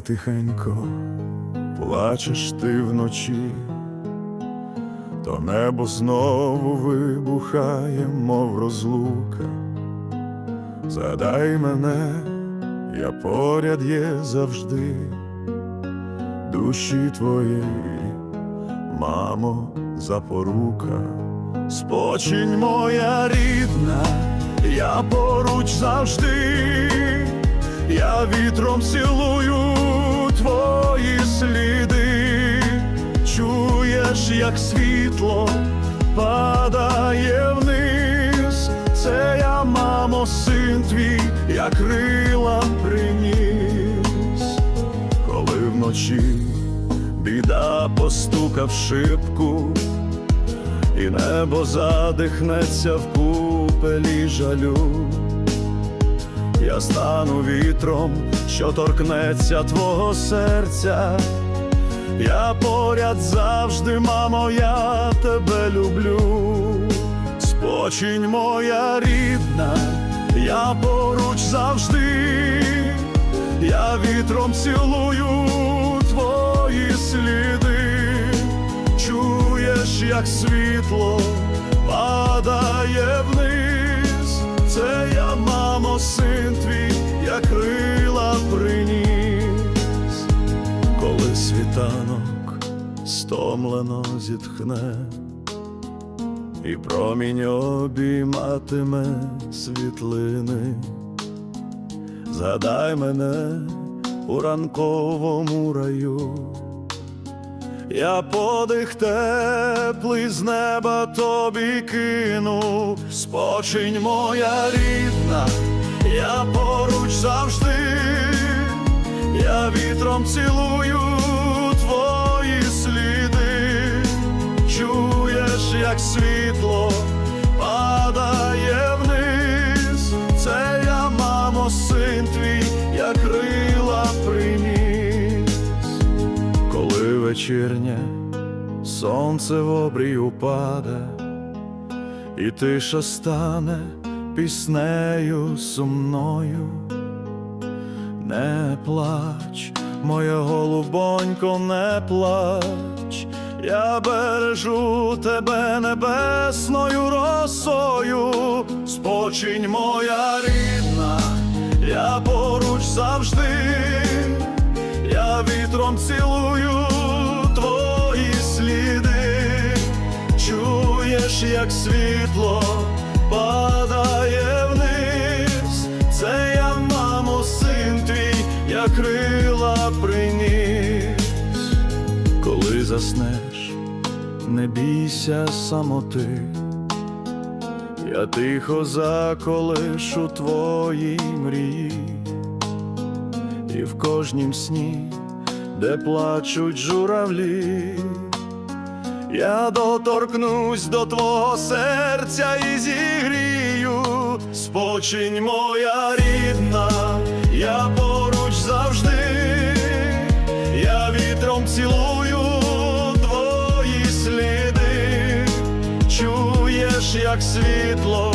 тихенько плачеш ти вночі, то небо знову вибухає, мов розлука. Задай мене, я поряд є завжди, душі твоєї, мамо, запорука, спочинь моя рідна, я поруч завжди, я вітром цілую твої сліди, чуєш, як світло падає вниз, це я, мамо, син твій, я крила приніс, коли вночі біда постука в шибку, і небо задихнеться в купелі жалю. Стану вітром, що торкнеться твого серця. Я поряд завжди, мамо, я тебе люблю. Спочинь моя рідна, я поруч завжди, я вітром цілую твої сліди, чуєш, як світло падає вниз, це я, мамо, син твій, я крила приніс коли світанок стомлено зітхне, і промінь обійматиме світлини, згадай мене у ранковому раю. Я подих теплий з неба тобі кину, спочинь моя рідна, я поруч завжди, я вітром цілую твої сліди, чуєш, як світло вечірнє сонце в обрій упаде, і тиша стане піснею сумною. Не плач, моя голубонько, не плач, я бережу тебе небесною росою, спочинь моя рідна, я поруч завжди я вітром цілую чуєш, як світло падає вниз, це я, мамо, син твій, я крила приніс, коли заснеш, не бійся самоти. Я тихо заколишу твої мрії. І в кожнім сні, де плачуть журавлі, я доторкнусь до твого серця і зігрію, спочинь моя рідна, я поруч завжди, я вітром цілую твої сліди, чуєш, як світло